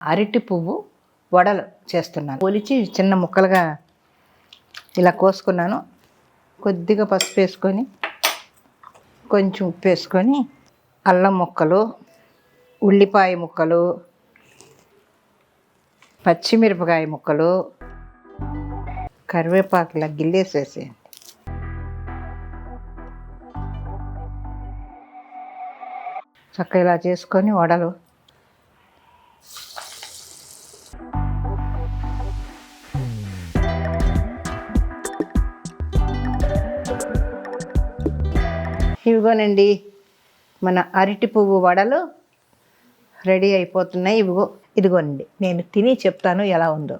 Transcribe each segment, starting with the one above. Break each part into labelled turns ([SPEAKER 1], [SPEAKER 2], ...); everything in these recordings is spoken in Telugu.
[SPEAKER 1] అరటి పువ్వు వడలు చేస్తున్నాను. ఒలిచి చిన్న ముక్కలుగా ఇలా కోసుకున్నాను. కొద్దిగా పసుపు వేసుకొని కొంచెం ఉప్పు వేసుకొని అల్లం ముక్కలు ఉల్లిపాయ ముక్కలు పచ్చిమిరపకాయ ముక్కలు కరివేపాకులా గిల్లేసేసేయండి చక్కగా ఇలా చేసుకొని వడలు ఇవిగోనండి మన అరటి పువ్వు వడలు రెడీ అయిపోతున్నాయి. ఇవిగో ఇదిగోనండి. నేను తిని చెప్తాను ఎలా ఉందో.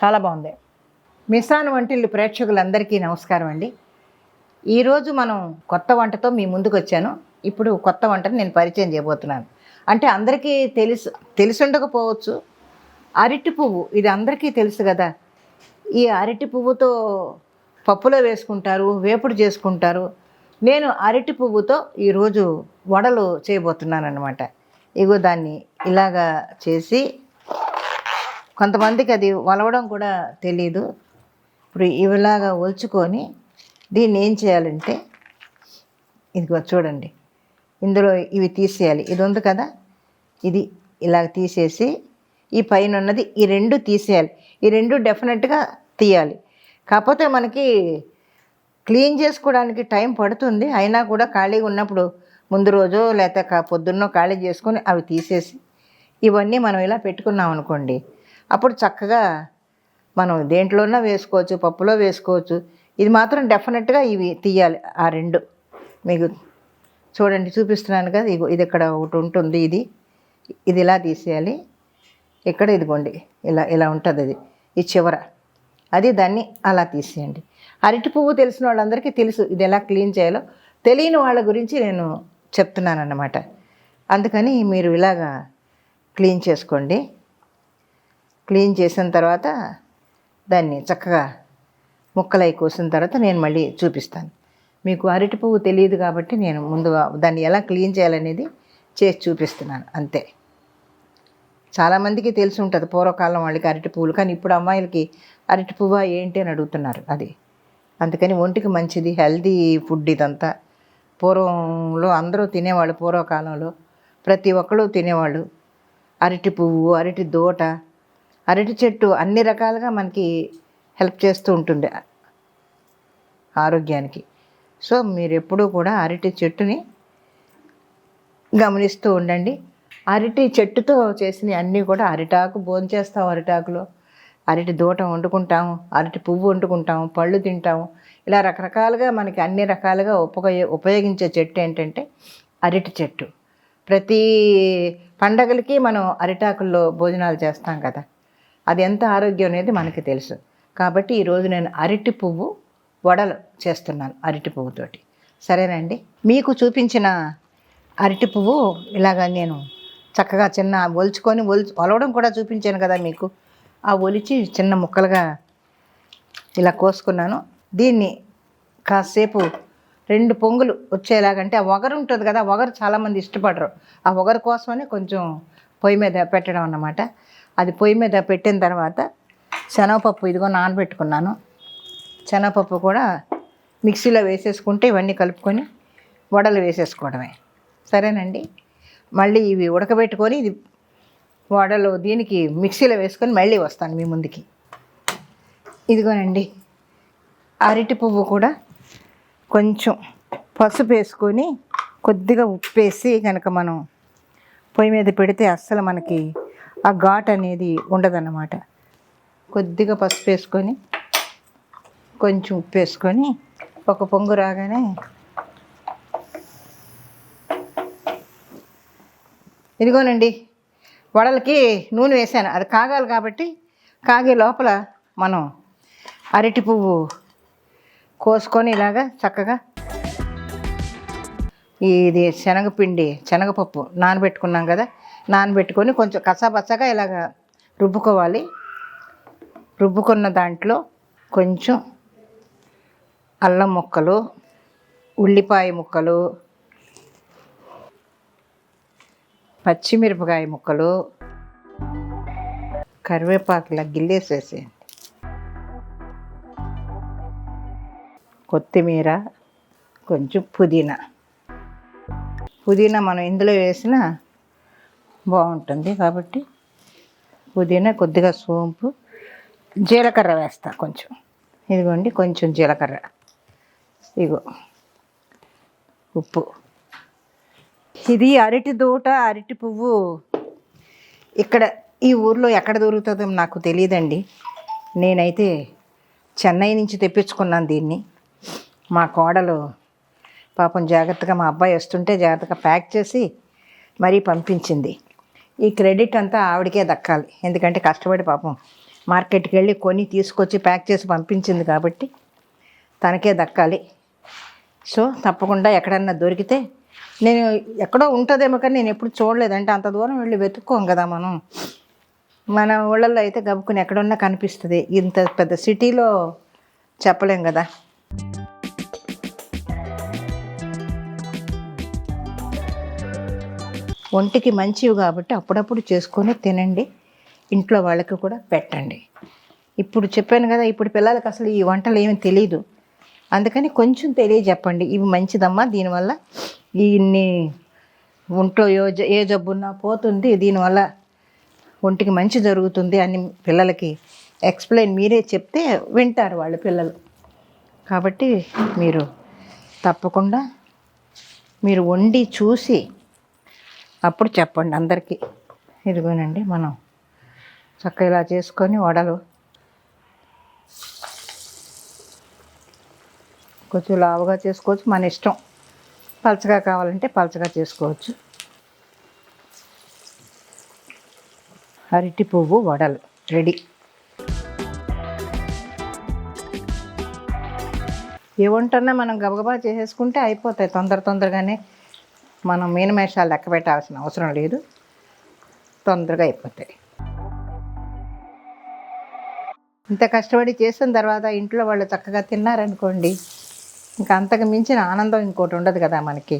[SPEAKER 1] చాలా బాగుంది. మిసాన్ వంటిల్లు ప్రేక్షకులందరికీ నమస్కారం అండి. ఈరోజు మనం కొత్త వంటతో మీ ముందుకు వచ్చాను. ఇప్పుడు కొత్త వంటని నేను పరిచయం చేయబోతున్నాను. అంటే అందరికీ తెలుసు తెలిసి ఉండకపోవచ్చు అరటి పువ్వు ఇది అందరికీ తెలుసు కదా. ఈ అరటి పువ్వుతో పప్పులో వేసుకుంటారు వేపుడు చేసుకుంటారు. నేను అరటి పువ్వుతో ఈరోజు వడలు చేయబోతున్నాను అనమాట ఇగో దాన్ని ఇలాగా చేసి కొంతమందికి అది వలవడం కూడా తెలియదు ఇప్పుడు ఇవిలాగా ఒలుచుకొని దీన్ని ఏం చేయాలంటే ఇదిగో చూడండి. ఇందులో ఇవి తీసేయాలి. ఇది ఉంది కదా? ఇది ఇలా తీసేసి ఈ పైన ఉన్నది ఈ రెండు తీసేయాలి. ఈ రెండు డెఫినెట్గా తీయాలి. కాకపోతే మనకి క్లీన్ చేసుకోవడానికి టైం పడుతుంది. అయినా కూడా ఖాళీగా ఉన్నప్పుడు ముందు రోజో లేక కా పొద్దున్నో ఖాళీ చేసుకొని అవి తీసేసి ఇవన్నీ మనం ఇలా పెట్టుకున్నాం అనుకోండి. అప్పుడు చక్కగా మనం దేంట్లోనా వేసుకోవచ్చు పప్పులో వేసుకోవచ్చు. ఇది మాత్రం డెఫినెట్గా ఇవి తీయాలి ఆ రెండు. మీకు చూడండి చూపిస్తున్నాను కదా ఇగో ఇది ఇక్కడ ఒకటి ఉంటుంది ఇది. ఇది ఇలా తీసేయాలి. ఇక్కడ ఇదిగోండి ఇలా ఇలా ఉంటుంది అది ఈ చివర. అది దాన్ని అలా తీసేయండి. అరటి పువ్వు తెలిసిన వాళ్ళందరికీ తెలుసు ఇది ఎలా క్లీన్ చేయాలో. తెలియని వాళ్ళ గురించి నేను చెప్తున్నాను అన్నమాట అందుకని మీరు ఇలాగా క్లీన్ చేసుకోండి. క్లీన్ చేసిన తర్వాత దాన్ని చక్కగా ముక్కలై కోసిన తర్వాత నేను మళ్ళీ చూపిస్తాను. మీకు అరటి పువ్వు తెలియదు కాబట్టి నేను ముందుగా దాన్ని ఎలా క్లీన్ చేయాలనేది చేసి చూపిస్తున్నాను. అంతే. చాలామందికి తెలిసి ఉంటుంది పూర్వకాలం వాళ్ళకి అరటి పువ్వులు. కానీ ఇప్పుడు అమ్మాయిలకి అరటి పువ్వు ఏంటి అని అడుగుతున్నారు అది. అందుకని ఒంటికి మంచిది హెల్దీ ఫుడ్ ఇదంతా. పూర్వంలో అందరూ తినేవాళ్ళు పూర్వకాలంలో ప్రతి ఒక్కరూ తినేవాళ్ళు. అరటి పువ్వు అరటి దోట అరటి చెట్టు అన్ని రకాలుగా మనకి హెల్ప్ చేస్తూ ఉంటుంది ఆరోగ్యానికి. సో మీరు ఎప్పుడూ కూడా అరటి చెట్టుని గమనిస్తూ ఉండండి. అరటి చెట్టుతో చేసిన అన్నీ కూడా అరిటాకు భోంచేస్తాం అరిటాకులో. అరటి దూట వండుకుంటాము అరటి పువ్వు వండుకుంటాము పళ్ళు తింటాము. ఇలా రకరకాలుగా మనకి అన్ని రకాలుగా ఉపయోగ ఉపయోగించే చెట్టు ఏంటంటే అరటి చెట్టు. ప్రతి పండగలకి మనం అరిటాకుల్లో భోజనాలు చేస్తాం కదా. అది ఎంత ఆరోగ్యం అనేది మనకి తెలుసు. కాబట్టి ఈరోజు నేను అరటి పువ్వు వడలు చేస్తున్నాను అరటి పువ్వుతోటి సరేనండి మీకు చూపించిన అరటి పువ్వు ఇలాగ నేను చక్కగా చిన్న ఒలుచుకొని ఒలిచి ఒలవడం కూడా చూపించాను కదా మీకు. ఆ ఒలిచి చిన్న ముక్కలుగా ఇలా కోసుకున్నాను. దీన్ని కాసేపు రెండు పొంగులు వచ్చేలాగంటే ఆ ఒగరు ఉంటుంది కదా ఒగరు చాలామంది ఇష్టపడరు. ఆ ఒగరు కోసమని కొంచెం పొయ్యి మీద పెట్టడం అన్నమాట. అది పొయ్యి మీద పెట్టిన తర్వాత శనగపప్పు ఇదిగో నానబెట్టుకున్నాను. శనగపప్పు కూడా మిక్సీలో వేసేసుకుంటే ఇవన్నీ కలుపుకొని వడలు వేసేసుకోవడమే. సరేనండి? మళ్ళీ ఇవి ఉడకబెట్టుకొని ఇది వడలు దీనికి మిక్సీలో వేసుకొని మళ్ళీ వస్తాను మీ ముందుకి. ఇదిగోనండి అరటి పువ్వు కూడా కొంచెం పసుపు వేసుకొని కొద్దిగా ఉప్పు వేసి కనుక మనం పొయ్యి మీద పెడితే అస్సలు మనకి ఆ ఘాట్ అనేది ఉండదన్నమాట. కొద్దిగా పసుపు వేసుకొని కొంచెం ఉప్పు వేసుకొని ఒక పొంగు రాగానే ఇదిగోనండి వడలకి నూనె వేసాను అది కాగాలి కాబట్టి కాగే లోపల మనం అరటి పువ్వు కోసుకొని ఇలాగా చక్కగా ఇది శనగపిండి శనగపప్పు నానబెట్టుకున్నాం కదా నానబెట్టుకొని కొంచెం కసాబచ్చగా ఇలాగ రుబ్బుకోవాలి. రుబ్బుకున్న దాంట్లో కొంచెం అల్లం ముక్కలు ఉల్లిపాయ ముక్కలు పచ్చిమిరపకాయ ముక్కలు కరివేపాకులా గిల్లేసేసేయండి కొత్తిమీర కొంచెం పుదీనా. పుదీనా మనం ఇందులో వేసిన బాగుంటుంది కాబట్టి పుదీనా కొద్దిగా సోంపు జీలకర్ర వేస్తా కొంచెం. ఇదిగోండి కొంచెం జీలకర్ర. ఇగో ఉప్పు. ఇది అరటి దూట అరటి పువ్వు. ఇక్కడ ఈ ఊర్లో ఎక్కడ దొరుకుతుందో నాకు తెలియదండి. నేనైతే చెన్నై నుంచి తెప్పించుకున్నాను దీన్ని. మా కోడలు పాపం జాగ్రత్తగా మా అబ్బాయి వస్తుంటే జాగ్రత్తగా ప్యాక్ చేసి మరీ పంపించింది. ఈ క్రెడిట్ అంతా ఆవిడకే దక్కాలి. ఎందుకంటే కష్టపడి పాపం మార్కెట్కి వెళ్ళి కొని తీసుకొచ్చి ప్యాక్ చేసి పంపించింది కాబట్టి తనకే దక్కాలి. సో తప్పకుండా ఎక్కడన్నా దొరికితే నేను ఎక్కడో ఉంటుందేమో కానీ నేను ఎప్పుడు చూడలేదంటే అంత దూరం వెళ్ళి వెతుక్కోం కదా మనం. మన ఊళ్ళల్లో అయితే గబుకుని ఎక్కడున్నా కనిపిస్తుంది. ఇంత పెద్ద సిటీలో చెప్పలేం కదా. ఒంటికి మంచివి కాబట్టి అప్పుడప్పుడు చేసుకొని తినండి. ఇంట్లో వాళ్ళకి కూడా పెట్టండి. ఇప్పుడు చెప్పాను కదా ఇప్పుడు పిల్లలకి అసలు ఈ వంటలు ఏమీ తెలియదు అందుకని కొంచెం తెలియజెప్పండి. ఇవి మంచిదమ్మా దీనివల్ల ఇన్ని ఒంట్లో ఏ జ- ఏ జబ్బున్నా పోతుంది. దీనివల్ల ఒంటికి మంచి జరుగుతుంది అని పిల్లలకి ఎక్స్ప్లెయిన్ మీరే చెప్తే వింటారు వాళ్ళు పిల్లలు. కాబట్టి మీరు తప్పకుండా మీరు వండి చూసి అప్పుడు చెప్పండి అందరికీ. ఇదిగోనండి మనం చక్కగా ఇలా చేసుకొని వడలు కొంచెం లావుగా చేసుకోవచ్చు. మన ఇష్టం. పలచగా కావాలంటే పలచగా చేసుకోవచ్చు. అరటి పువ్వు వడలు రెడీ. ఏ వంటన్నా మనం గబగబా చేసేసుకుంటే అయిపోతాయి. తొందర తొందరగానే మనం మీనమేషాలు లెక్క పెట్టాల్సిన అవసరం లేదు. తొందరగా అయిపోతాయి. ఇంత కష్టపడి చేసిన తర్వాత ఇంట్లో వాళ్ళు చక్కగా తిన్నారనుకోండి ఇంకా అంతకు మించిన ఆనందం ఇంకోటి ఉండదు కదా మనకి.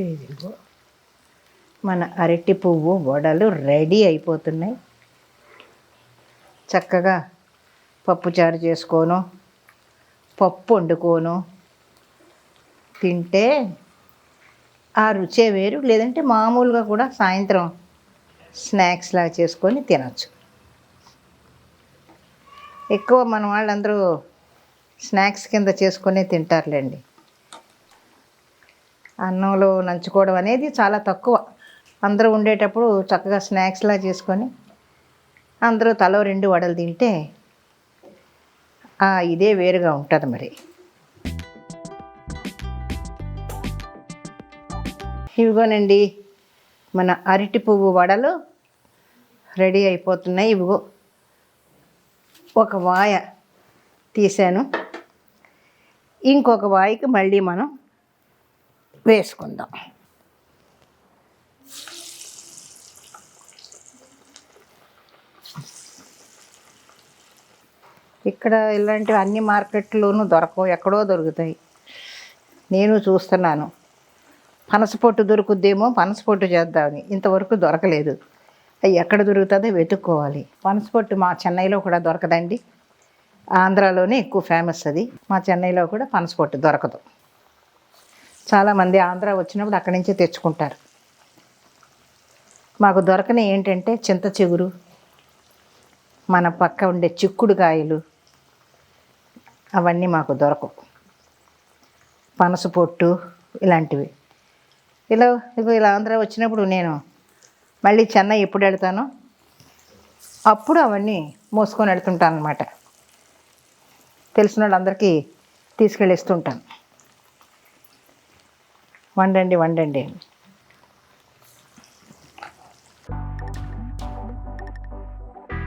[SPEAKER 1] ఇదిగో మన అరటి పువ్వు వడలు రెడీ అయిపోతున్నాయి. చక్కగా పప్పుచారు చేసుకోను పప్పు వండుకోను. తింటే ఆ రుచే వేరు లేదంటే మామూలుగా కూడా సాయంత్రం స్నాక్స్ లాగా చేసుకొని తినచ్చు. ఎక్కువ మన వాళ్ళందరూ స్నాక్స్ కింద చేసుకొని తింటారులేండి. అన్నంలో నంచుకోవడం అనేది చాలా తక్కువ. అందరూ ఉండేటప్పుడు చక్కగా స్నాక్స్లా చేసుకొని అందరూ తలో రెండు వడలు తింటే ఇదే వేరుగా ఉంటుంది మరి. ఇవిగోనండి మన అరటి పువ్వు వడలు రెడీ అయిపోతున్నాయి. ఇవిగో ఒక వాయ తీసాను. ఇంకొక వాయికి మళ్ళీ మనం వేసుకుందాం. ఇక్కడ ఇలాంటివి అన్ని మార్కెట్లోనూ దొరకవు ఎక్కడో దొరుకుతాయి. నేను చూస్తున్నాను. పనసపొట్టు దొరుకుద్దేమో పనసపొట్టు చేద్దామని. ఇంతవరకు దొరకలేదు. ఎక్కడ దొరుకుతుందో వెతుక్కోవాలి. పనసపొట్టు మా చెన్నైలో కూడా దొరకదండి. ఆంధ్రాలోనే ఎక్కువ ఫేమస్ అది. మా చెన్నైలో కూడా పనసపొట్టు దొరకదు. చాలామంది ఆంధ్ర వచ్చినప్పుడు అక్కడి నుంచే తెచ్చుకుంటారు. మాకు దొరకని ఏంటంటే చింత చిగురు మన పక్క ఉండే చిక్కుడు కాయలు అవన్నీ మాకు దొరకవు. పనస పొట్టు ఇలాంటివి. ఇలా ఇప్పుడు ఇలా ఆంధ్ర వచ్చినప్పుడు నేను మళ్ళీ చెన్నై ఎప్పుడు వెళ్తాను అప్పుడు అవన్నీ మోసుకొని వెళ్తుంటాను అనమాట తెలిసిన వాళ్ళందరికీ తీసుకెళ్ళిస్తుంటాను. వండండి వండండి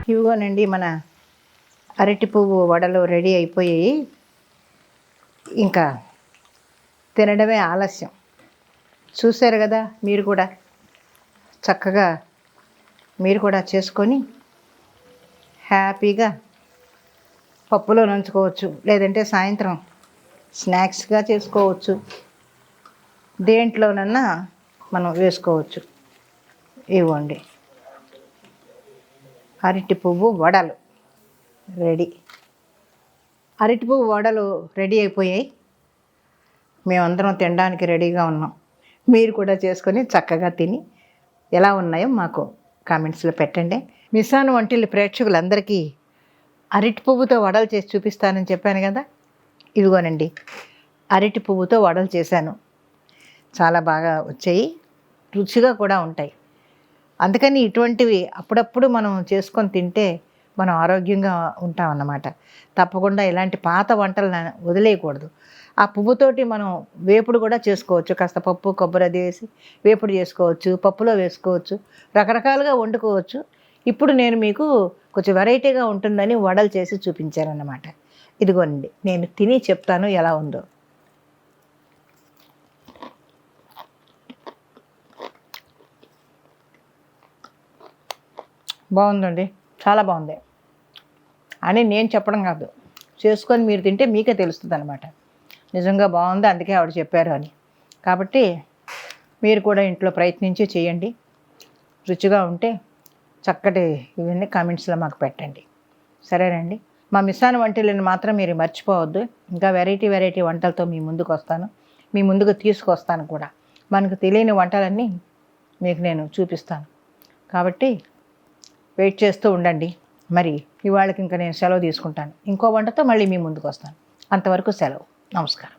[SPEAKER 1] ఇవిగోనండి మన అరటి పువ్వు వడలు రెడీ అయిపోయాయి. ఇంకా తినడమే ఆలస్యం. చూశారు కదా మీరు కూడా? చక్కగా మీరు కూడా చేసుకొని హ్యాపీగా పప్పులో నంచుకోవచ్చు. లేదంటే సాయంత్రం స్నాక్స్గా చేసుకోవచ్చు. దేంట్లోనన్నా మనం వేసుకోవచ్చు. ఇవ్వండి. అరటి పువ్వు వడలు రెడీ. అరటి పువ్వు వడలు రెడీ అయిపోయాయి. మేమందరం తినడానికి రెడీగా ఉన్నాం. మీరు కూడా చేసుకొని చక్కగా తిని ఎలా ఉన్నాయో మాకు కామెంట్స్లో పెట్టండి. మిసాను వంటిల్లు ప్రేక్షకులందరికీ అరటి పువ్వుతో వడలు చేసి చూపిస్తానని చెప్పాను కదా? ఇదిగోనండి అరటి పువ్వుతో వడలు చేశాను. చాలా బాగా వచ్చాయి రుచిగా కూడా ఉంటాయి. అందుకని ఇటువంటివి అప్పుడప్పుడు మనం చేసుకొని తింటే మనం ఆరోగ్యంగా ఉంటాం అన్నమాట తప్పకుండా ఇలాంటి పాత వంటలను వదిలేయకూడదు. ఆ పువ్వుతోటి మనం వేపుడు కూడా చేసుకోవచ్చు. కాస్త పప్పు కొబ్బరి అది వేసి వేపుడు చేసుకోవచ్చు పప్పులో వేసుకోవచ్చు రకరకాలుగా వండుకోవచ్చు. ఇప్పుడు నేను మీకు కొంచెం వెరైటీగా ఉంటుందని వడలు చేసి చూపించానన్నమాట. ఇదిగోండి నేను తిని చెప్తాను ఎలా ఉందో. బాగుందండి చాలా బాగుంది. అని నేను చెప్పడం కాదు. చేసుకొని మీరు తింటే మీకే తెలుస్తుంది అనమాట నిజంగా బాగుంది అందుకే ఆవిడ చెప్పారు అని. కాబట్టి మీరు కూడా ఇంట్లో ప్రయత్నించి చేయండి. రుచిగా ఉంటే చక్కటి ఇవన్నీ కామెంట్స్లో మాకు పెట్టండి. సరేనండి? మా మిస్సాన్ వంటలను మాత్రం మీరు మర్చిపోవద్దు. ఇంకా వెరైటీ వెరైటీ వంటలతో మీ ముందుకు వస్తాను. మీ ముందుకు తీసుకొస్తాను కూడా. మనకు తెలియని వంటలన్నీ మీకు నేను చూపిస్తాను. కాబట్టి వెయిట్ చేస్తూ ఉండండి. మరి ఇవాళకి ఇంకా నేను సెలవు తీసుకుంటాను. ఇంకో వంటతో మళ్ళీ మీ ముందుకు వస్తాను. అంతవరకు సెలవు. నమస్కారం